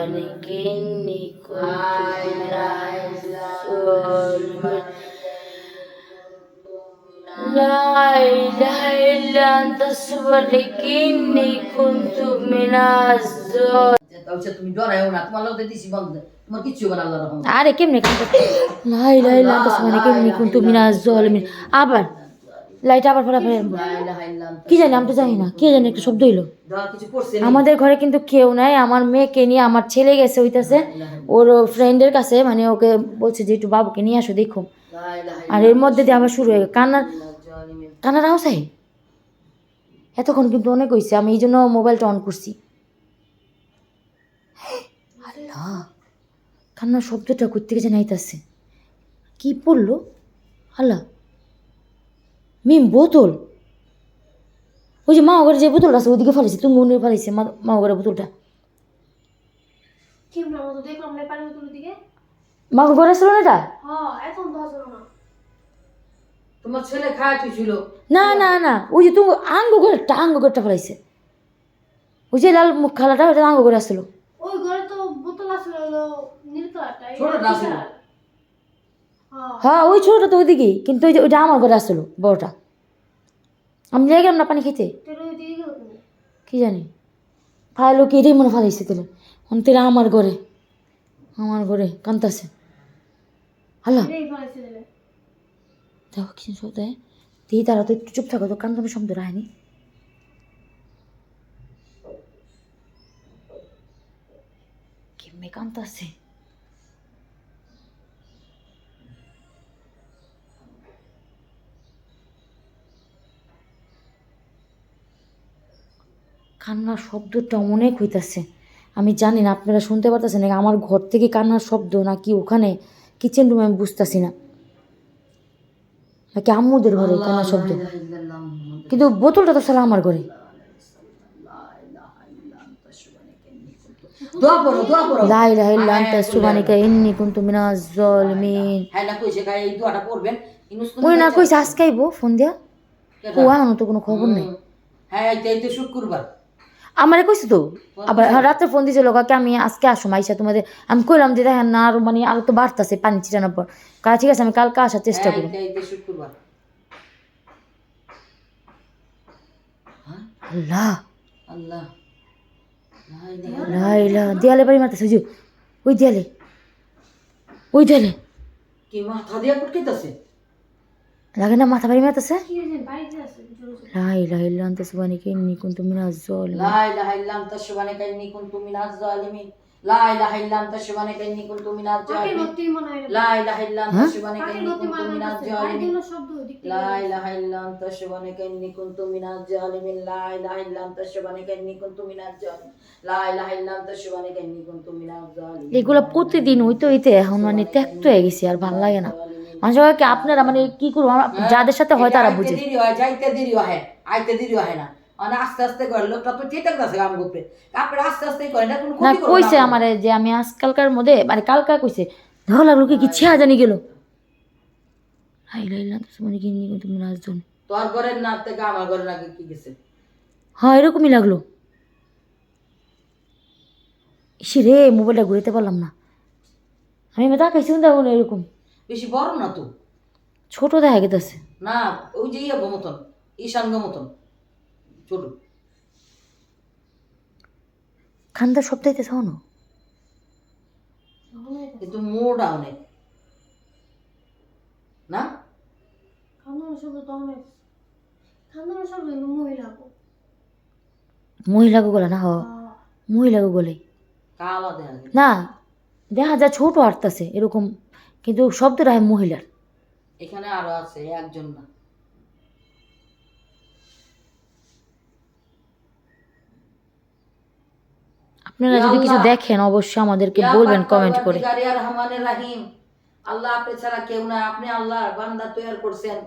سبحانك إني كنت من الظالمين لا إله إلا أنت سبحانك إني كنت من الظالمين আচ্ছা তুমি ডরাইও না তোমার লোক দিছি বন্ধ তোমার কিচ্ছু হবে না আল্লাহর রহমতে আরে কেমনে কান্দো লাই লাই লাই তো মানে কেমনে কুন্তু মিনাজ জলমিন আবার লাইট আবার ফেরা ফেরা কি জানি, আমি তো জানি না। কে জানি একটা শব্দ হইল? আমাদের ঘরে কিন্তু কেউ নাই। আমার মেয়েকে নিয়ে আমার ছেলে গেছে, হইতাছে। ওর ফ্রেন্ডের কাছে মানে ওকে বলছে যে, একটু বাবুকে নিয়ে আসো, দেখো। আর এর মধ্যে দিয়ে আবার শুরু হয়ে গেল কান্নার। কান্নার আওয়াজ এতক্ষণ কিন্তু অনেক হয়েছে আমি এই জন্য মোবাইলটা অন করছি। আল্লাহ! কান্নার শব্দটা করতে গেছে নাইতাছে কি পড়ল? আল্লাহ! মিম বোতল। ওই যে মা ওগরে যে বোতলটা আছে ওদিকে ফেলেছে তুমি মনে ফেলেছে মা মা ওগরে বোতলটা। মা ঘরে ছিল না এটা? হ্যাঁ তোমার ছেলে খায় তুইছিল না না না ওই যে তুমি আঙ্গ ঘরটা আঙ্গ ঘরটা ফেলাইছে। ওই যে লাল মুখ খালাটা ওটা আঙ্গ ঘরে আসলো ওই ঘরে তো বোতল আসলে নীল কালারটা এটা ছোটটা কি আসলো। কালার? হ্যাঁ ওই ছোটটা তো ওইদিকেই কিন্তু ওই যে ওইটা আমার ঘরে আসলো বড়টা। আমি লেগে গেলাম না পানি খেতে। কি জানি। ফাইলো কি এটাই মনে ফালাইছে তেলে অন্তেরা আমার ঘরে আমার ঘরে কান্তাছে এটাই দেখো কি শব্দ হয়? তারা তো একটু চুপ থাকো তো কান্তানো শব্দ রায়নি কেমনে কান্তাছে কান্নার শব্দটা অনেক হইতাছে। আমি জানি না আপনারা শুনতে পারতেছেন আমার ঘর থেকে কান্নার শব্দ নাকি ওখানে? কিচেন রুমে আমি বুঝতেছি না। নাকি আম্মুদের ঘরে কান্নার শব্দ? কিন্তু বোতলটা তো সালা আমার ঘরে। দোয়া করো দোয়া করো লা ইলাহা ইল্লা আনতা সুবহানাকা ইন্নী কুনতু মিনাজ জালিমিন হ্যাঁ না কইছে ওই না ফোন দিয়া। ও আনো তো কোনো খবর নেই। হ্যাঁ এই তো শুক্রবার। আমারে কইছে তো? আবার রাতে ফোন দিয়েছিল কাকে আমি আজকে আসো মাইসা তোমাদের আমি কইলাম যে দেখেন না আর মানে আরও তো বাড়তাছে পানি ছিটানোর পর। কাজ ঠিক আছে আমি কালকে আসার চেষ্টা করব। শুক্রবার। হ্যাঁ? আল্লাহ। দেয়ালে বাড়ি মারতেছে ওই দেয়ালে। ওই দেয়ালে। কি মাথা দিয়া কুটকাইতাছে লাগে না মাথা বাড়ি মাতাছে লাই লাই লান তাসবানি কে লাই লাই কে নি কুনতু মিনাজ জালিমিন লাই লাই লান লাই লাই লান তাসবানি কে নি কুনতু মিনাজ জালিমিন লাই লাই লান তাসবানি কে নি কুনতু মিনাজ লাই লাই লান তাসবানি কে নি লাই লাই লান তাসবানি কে নি কুনতু মিনাজ জালিমিন এগুলা প্রতিদিন হইতে হইতে এখন মানে ত্যাক্ত হয়ে গেছে আর ভালো লাগে না। মানুষ কি আপনারা মানে কি করব? যাদের সাথে হয় তারা বুঝে। হয় যাইতে দেরি হয় আইতে দেরি হয় না। মানে আস্তে আস্তে করে লোকটা তো ঠিক আছে কাম করতে আপনারা আস্তে আস্তে করেন এটা কোনো না কইছে না আমারে। যে আমি আজকালকার মধ্যে মানে কালকা কইছে ধর লাগল কি ছিয়া জানি গেল। হাই লাইলা তো মানে কি নিয়ে তুমি নাচজন। তোর ঘরের না থেকে আমার ঘরে নাকি কি গেছে? হ্যাঁ এরকমই লাগল। রে মোবাইলটা ঘুরাতে পারলাম না। আমি মেয়ে তাকাইছি দেখুন এরকম। বেশি বড় না তো? ছোট দেখা গেতেছে। না ওই যে ইয়ে মতন ঈশান মতন ছোট। খান্দার শোনো কিন্তু মোড়া অনেক। না? খান্দানোর শব্দ তো অনেক। খান্দানোর শব্দ হলো মহিলা গো। মহিলা গোলা না হ। হ্যাঁ। মহিলা গোলে না দেখা যায় ছোট আটতাছে এরকম কিন্তু শব্দটা হয় মহিলার। এখানে আরও আছে একজন না। আপনারা যদি কিছু দেখেন অবশ্যই আমাদেরকে বলবেন কমেন্ট করে। রাহিম। আল্লাহ আপনি ছাড়া কেউ না আপনি আল্লাহ বান্দা তৈরি করছেন।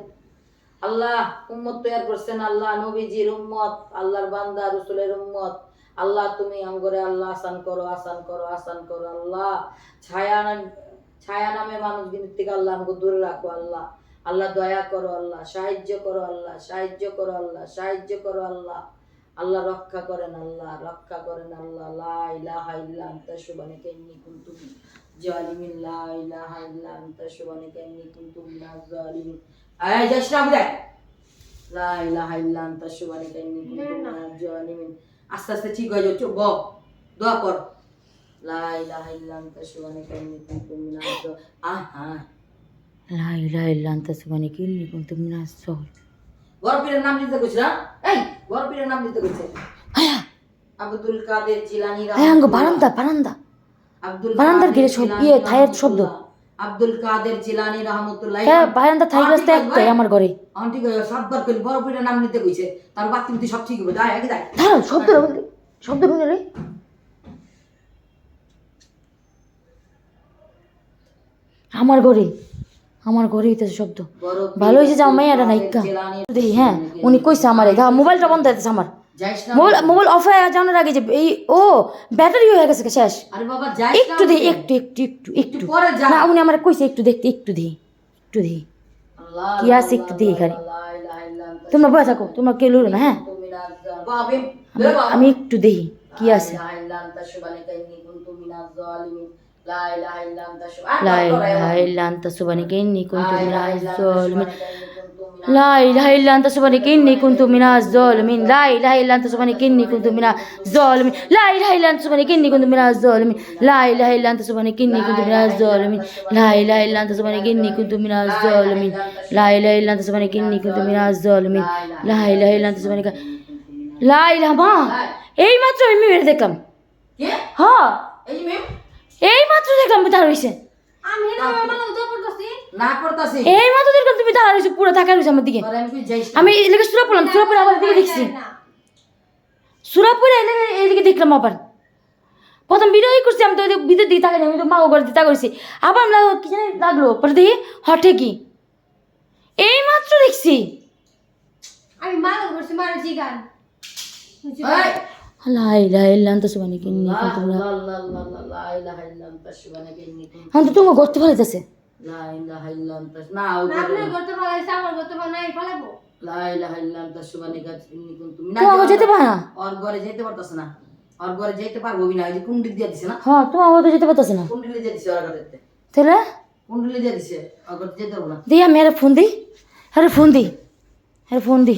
আল্লাহ উম্মত তৈরি করছেন আল্লাহ নবীজির উম্মত আল্লাহর বান্দা রসুলের উম্মত। আল্লাহ তুমি আমগরে আল্লাহ আসান করো আসান করো আসান করো আল্লাহ ছায়া ছায়া নামে মানুষ গিনির থেকে আল্লাহ আমাকে দূরে রাখো, আল্লাহ। আল্লাহ দয়া করো, আল্লাহ। সাহায্য করো, আল্লাহ। সাহায্য করো, আল্লাহ। সাহায্য করো, আল্লাহ। আল্লাহ রক্ষা করেন, আল্লাহ। রক্ষা করেন, আল্লাহ। লা ইলাহা ইল্লা আনতা, সুবহানাকা ইন্নী কুনতু জালিমিন। লা ইলাহা ইল্লা আনতা, সুবহানাকা ইন্নী কুনতু মিনাজ জালিমিন আয় না বুঝাই লা ইলাহা ইল্লা আনতা, সুবহানাকা ইন্নী কুনতু মিনাজ জালিমিন আস্তে আস্তে ঠিক হয়ে যাচ্ছে ব দোয়া কর। লা ইলাহা ইল্লা আনতা সুবহানাকা ইন্নী কুনতু মিনাজ জালিমিন হ্যাঁ লা ইলাহা ইল্লা আনতা সুবহানাকা ইন্নী কুনতু মিনাজ জালিমিন নাম নিতে কইছ না এই বড় নাম নিতে কইছে। আয়া। আব্দুল কাদের জিলানী বারান্দা বারান্দা। আব্দুল বারান্দার কাদের গেলে ইয়ে থায়ের শব্দ। রহমতুল্লাহ। আব্দুল কাদের জিলানী রহমতুল্লাহ। হ্যাঁ বারান্দা থাই রাস্তা একটাই আমার ঘরে। আন্টি কই সাতবার কইল বড় পীরের নাম নিতে কইছে। তার সব ঠিক হবে দাই আগে দাই দাঁড়াও শব্দ শব্দ শুনে রে আমার ঘরে আমার ঘরে হইতেছে শব্দ। ভালো হয়েছে যে আমার মেয়েটা নাইকা দেখি হ্যাঁ উনি কইছে আমার গা মোবাইলটা বন্ধ হইতেছে আমার। মোবাইল মোবাইল অফ হয়ে যাওয়ার আগে যে এই ও ব্যাটারি হয়ে গেছে শেষ। একটু দেখি একটু একটু একটু একটু না উনি আমার কইছে একটু দেখতে একটু দেখি একটু আল্লাহ কি আছে একটু ইল্লা আনতা তোমরা বসে থাকো তোমরা কেউ লড়ো না হ্যাঁ। আমি একটু দেখি কি আছে? লা ইলাহা ইল্লা আনতা সুবহানাকা ইন্নী কুনতু মিনাজ জালিমিন লা ইলাহা ইল্লা আনতা সুবহানাকা লা ইলাহা ইল্লা আনতা সুবহানাকা ইন্নী কুনতু মিনাজ জালিমিন লা ইলাহা ইল্লা আনতা সুবহানাকা ইন্নী কুনতু মিনাজ জালিমিন লা ইলাহা ইল্লা আনতা সুবহানাকা ইন্নী কুনতু মিনাজ জালিমিন লা ইলাহা ইল্লা আনতা সুবহানাকা ইন্নী কুনতু মিনাজ জালিমিন লা ইলাহা ইল্লা আনতা সুবহানাকা ইন্নী কুনতু মিনাজ জালিমিন লা ইলাহা ইল্লা আনতা সুবহানাকা ইন্নী কুনতু মিনাজ জালিমিন লা ইলাহা ইল্লা আনতা সুবহানাকা ইন্নী কুনতু মিনাজ জালিমিন লা ইলাহা ইল্লা আনতা সুবহানাকা লা ইলাহা মা এই মাত্র আমি মেরে দেখলাম কে হ্যাঁ এই যে মেম এই মাত্র দেখলাম তার হইছে। আমি আমার না করতাছি। এই মাত্র দেখলাম তুমি দাঁড়া রয়েছে পুরো থাকা রয়েছে আমার দিকে। আমি এদিকে সুরা পড়লাম সুরা পড়ে আবার দিকে দেখছি। সুরা পড়ে এদিকে দেখলাম আবার। প্রথম বিরোধী করছি আমি তো ভিতর দিকে তাকাই আমি তো মা করে দিতে করছি আবার আমি লাগল কি জানি লাগল পরে দেখি হঠে কি? এই মাত্র দেখছি। আমি মালা করছি মারেছি গান। ইলাহা ইল্লা আনতা সুবহানাকা ইন্নী কুনতু তো তোমার লা ইলাহা ইল্লা আনতা না আপনি পারাইছে আমার করতে পারা নাই ফেলাবো লা ইলাহা ইল্লা আনতা সুবহানাকা ইন্নী কুনতু তোমাকে যেতে পারে না ওর ঘরে যেতে পারতাছ না ওর ঘরে যেতে পারব না ওই যে কুন্ডলি দিয়ে দিছে না হ্যাঁ তোমার যেতে পারতেছে না দিয়ে দিছে ওর ঘরে তাহলে কুন্ডলি দিয়ে দিছে ওর ঘরে যেতে পারব না দিই আমি আরে ফোন আরে ফোন দিই আরে ফোন দিই